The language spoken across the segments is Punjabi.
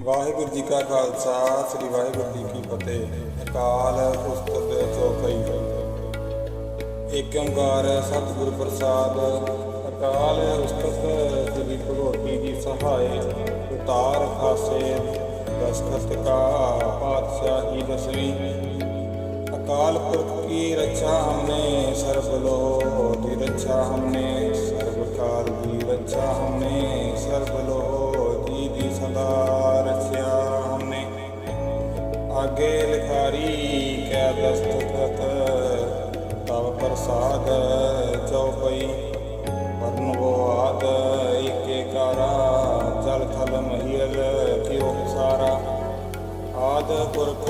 ਵਾਹਿਗੁਰੂ ਜੀ ਕਾ ਖਾਲਸਾ, ਸ੍ਰੀ ਵਾਹਿਗੁਰੂ ਜੀ ਕੀ ਫਤਿਹ। ਅਕਾਲ ਪੁਸਤਕ ਚੌਪਈ ਏਕ ਓੰਕਾਰ ਸਤਿਗੁਰ ਪ੍ਰਸਾਦ। ਅਕਾਲ ਪੁਸਤਕ ਸ੍ਰੀ ਭਗਵਤੀ ਜੀ ਸਹਾਇ। ਉਤਾਰ ਖਾਸੇ ਦਸਤਕ ਕਾ ਪਾਤਸ਼ਾਹੀ ਦਸਵੀਂ। ਅਕਾਲ ਪੁਰਖ ਕੀ ਰੱਛਾ ਹਮਨੇ, ਸਰਬ ਲੋਕ ਦੀ ਰੱਛਾ ਹਮਨੇ। ਸਰਬ ਕਾਲ ਦੀ ਰੱਛਾ ਹਮਨੇ। ਅੱਗੇ ਲਿਖਾਰੀ ਕੈ ਦਸਤਕਤ ਤਵ ਪ੍ਰਸਾਦ ਚਉਪਈ। ਪਰਨ ਬੋਆਦ ਏਕੇ ਕਾਰਾ, ਜਲ ਥਲ ਮਹੀਲ ਕਿਉ ਸਾਰਾ ਆਦ ਪੁਰਖ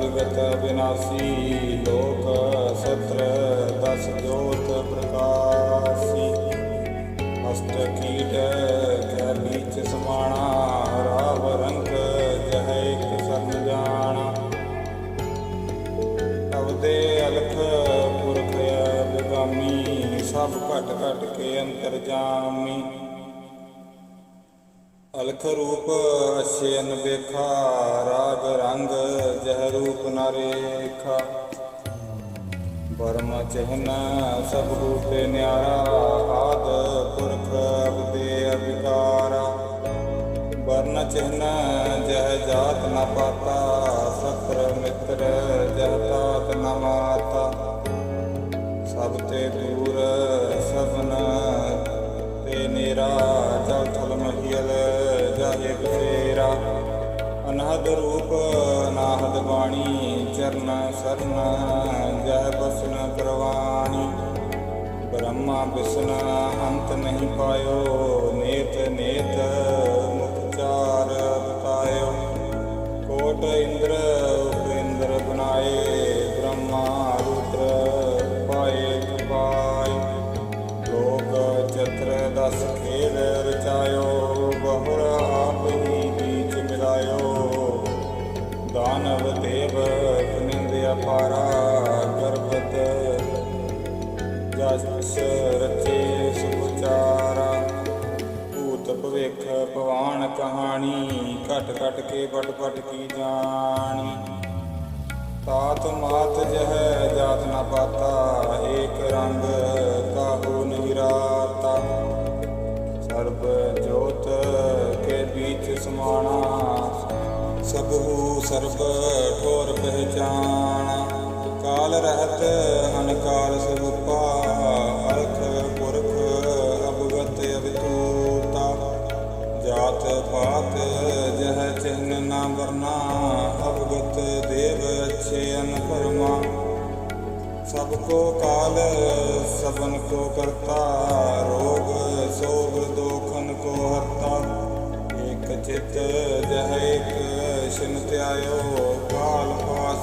ਵਿਗਤ ਬਿਨਾਸੀ, ਲੋਕ ਸਤਰ ਦਸ ਜੋ ਸਭ ਘਟ ਘਟ ਕੇ ਅੰਤਰ ਜਾਮੀ। ਅਲਖ ਰੂਪ ਅਛੇਨ ਵੇਖਾ ਰਾਗ ਰੰਗ ਜਹ ਰੂਪ ਨਰੇਖਾ ਰੇਖਾ। ਬਰਮ ਚਹਿਨ ਸਭ ਰੂਪੇ ਨਿਆਰਾ, ਆਦ ਪੁਰਖ ਅਬਦੇ ਅਭਿਕਾਰਾ। ਵਰਨ ਚਿਹਨ ਜਹ ਜਾਤ ਨ ਪਾਤਾ, ਸਤਰ ਮਿੱਤਰ ਜਹ ਤਾਤ ਨ ਮਾਤਾ। ਸਭ ਤੇ ਦੂਰ ਸਭਨ, ਤੇ ਨੇਰਾ ਜਲ ਥਲ ਮਹੀਲ, ਜਾਏ ਬਸੇਰਾ। ਅਨਹਦ ਰੂਪ ਅਨਾਹਦ ਬਾਣੀ, ਚਰਨ ਸਰਨ, ਜਹ ਬਸਨ ਕਰਵਾਣੀ ਬ੍ਰਹਮਾ ਵਿਸ਼ਨ ਅੰਤ ਨਹੀਂ ਪਾਇਓ, ਨੇਤ ਨੇਤ ਅਪਾਰਾ ਗਰਬਤ ਜਸ ਰਚੇ ਸੁਚਾਰਾ। ਭੂਤ ਭਵਿਖ ਭਵਾਨ ਕਹਾਣੀ, ਘਟ ਘਟ ਕੇ ਪਟ ਪਟ ਕੀ ਜਾਣੀ। ਤਾਤ ਮਾਤ ਜਹ ਜਾਤ ਨ ਪਾਤਾ, ਏਕ ਰੰਗ ਸਭੂ ਸਰਬ ਠੋਰ ਪਹਿਚਾਣਾ। ਕਾਲ ਰਹਿਤ ਹਨ ਕਾਲ ਸਰੂਪਾ, ਅਰਥ ਪੁਰਖ ਅਭਗਤ ਅਵਿਤੂਤਾ ਜਾਤ ਪਾਤ ਜਹ ਚਿਹਨ ਨਾ ਵਰਨਾ ਅਵਗਤ ਦੇਵ ਅਛੇ ਅਨ ਪਰਮਾ। ਸਭ ਕੋ ਕਾਲ, ਸਭਨ ਕੋ ਕਰਤਾ, ਰੋਗ ਸੋਗ ਦੋਖਨ ਕੋ ਹਰਤਾ। ਇਕ ਚਿਤ ਜਹ ਇਕ ਸ਼ਿਨ ਧਿਆਇਓ ਕਾਲ ਪਾਸ